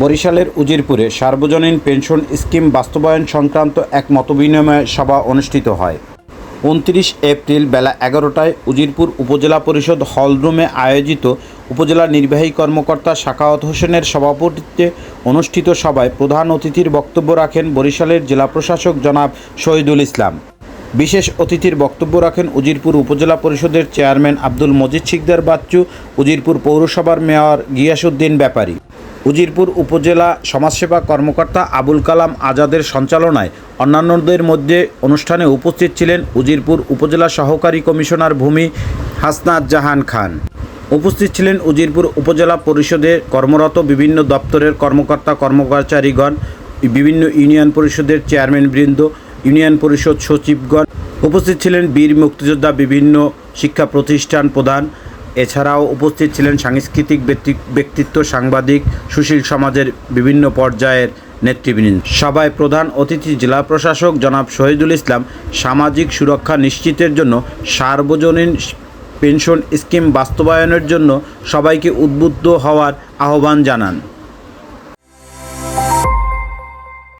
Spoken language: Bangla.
বরিশালের উজিরপুরে সার্বজনীন পেনশন স্কিম বাস্তবায়ন সংক্রান্ত এক মতবিনিময় সভা অনুষ্ঠিত হয়। উনত্রিশ এপ্রিল বেলা এগারোটায় উজিরপুর উপজেলা পরিষদ হলরুমে আয়োজিত উপজেলা নির্বাহী কর্মকর্তা শাকাওয়াত হোসেনের সভাপতিত্বে অনুষ্ঠিত সভায় প্রধান অতিথির বক্তব্য রাখেন বরিশালের জেলা প্রশাসক জনাব শহীদুল ইসলাম। বিশেষ অতিথির বক্তব্য রাখেন উজিরপুর উপজেলা পরিষদের চেয়ারম্যান আব্দুল মজিদ শিকদার বাচ্চু, উজিরপুর পৌরসভার মেয়র গিয়াসুদ্দিন ব্যাপারী। উজিরপুর উপজেলা সমাজসেবা কর্মকর্তা আবুল কালাম আজাদের সঞ্চালনায় অন্যান্যদের মধ্যে অনুষ্ঠানে উপস্থিত ছিলেন উজিরপুর উপজেলা সহকারী কমিশনার ভূমি হাসনাত জাহান খান। উপস্থিত ছিলেন উজিরপুর উপজেলা পরিষদে কর্মরত বিভিন্ন দপ্তরের কর্মকর্তা কর্মচারীগণ, বিভিন্ন ইউনিয়ন পরিষদের চেয়ারম্যানবৃন্দ, ইউনিয়ন পরিষদ সচিবগণ। উপস্থিত ছিলেন বীর মুক্তিযোদ্ধা বিভিন্ন শিক্ষা প্রতিষ্ঠান প্রধান এছাড়াও উপস্থিত ছিলেন সাংস্কৃতিক ব্যক্তি- ব্যক্তিত্ব সাংবাদিক সুশীল সমাজের বিভিন্ন পর্যায়ের নেতৃবৃন্দ। সভায় প্রধান অতিথি জেলা প্রশাসক জনাব শহীদুল ইসলাম সামাজিক সুরক্ষা নিশ্চিতের জন্য সার্বজনীন পেনশন স্কিম বাস্তবায়নের জন্য সবাইকে উদ্বুদ্ধ হওয়ার আহ্বান জানান।